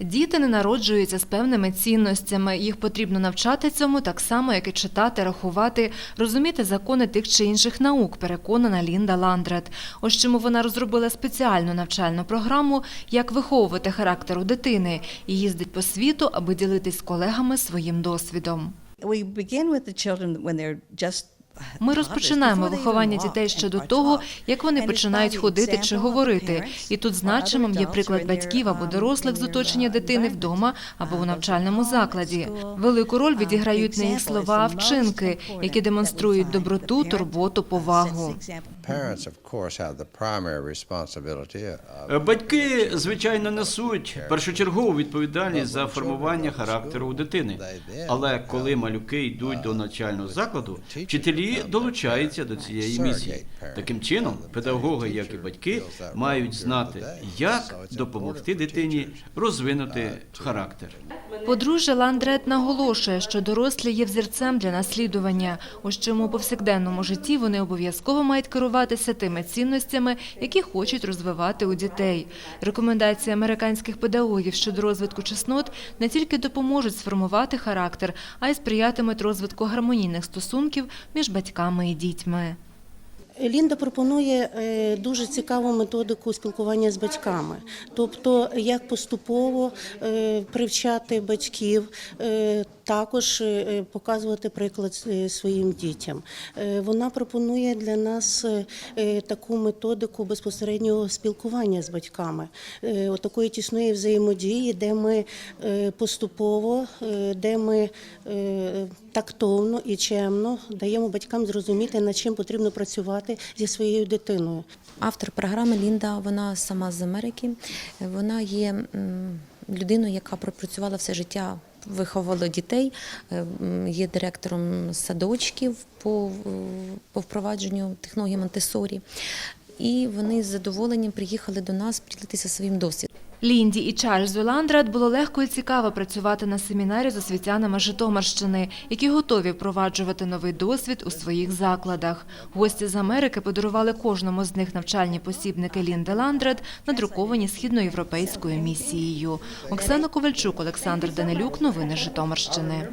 Діти не народжуються з певними цінностями. Їх потрібно навчати цьому так само, як і читати, рахувати, розуміти закони тих чи інших наук, переконана Лінда Ландрет. Ось чому вона розробила спеціальну навчальну програму, як виховувати характер у дитини і їздить по світу, аби ділитись з колегами своїм досвідом. We begin with the children when they're Ми розпочинаємо виховання дітей ще до того, як вони починають ходити чи говорити. І тут значимим є приклад батьків або дорослих з оточення дитини вдома або у навчальному закладі. Велику роль відіграють не їх слова, вчинки, які демонструють доброту, турботу, повагу. The example. Parents, of course, have the primary responsibility of Е, Батьки, звичайно, несуть першочергову відповідальність за формування характеру у дитини. Але коли малюки йдуть до навчального закладу, вчителі долучаються до цієї місії. Таким чином, педагоги, як і батьки, мають знати, як допомогти дитині розвинути характер. Подружжя Ландрет наголошує, що дорослі є взірцем для наслідування. Ось чому у повсякденному житті вони обов'язково мають керуватися тими цінностями, які хочуть розвивати у дітей. Рекомендації американських педагогів щодо розвитку чеснот не тільки допоможуть сформувати характер, а й сприятимуть розвитку гармонійних стосунків між батьками і дітьми. Лінда пропонує е, дуже цікаву методику спілкування з батьками, тобто як поступово е, привчати батьків, е, також показувати приклад своїм дітям. Вона пропонує для нас таку методику безпосереднього спілкування з батьками, такої тісної взаємодії, де ми поступово, де ми тактовно і чемно даємо батькам зрозуміти, над чим потрібно працювати зі своєю дитиною. Автор програми Лінда, вона сама з Америки. Вона є людиною, яка пропрацювала все життя, виховувала дітей, е, є директором садочків по, по впровадженню технології Монтесорі. І вони з задоволенням приїхали до нас поділитися своїм досвідом. Лінді і Чарльзу Ландрат було легко і цікаво працювати на семінарі з освітянами Житомирщини, які готові впроваджувати новий досвід у своїх закладах. Гості з Америки подарували кожному з них навчальні посібники Лінди Ландрат, надруковані східноєвропейською місією. Оксана Ковальчук, Олександр Данилюк. Новини Житомирщини.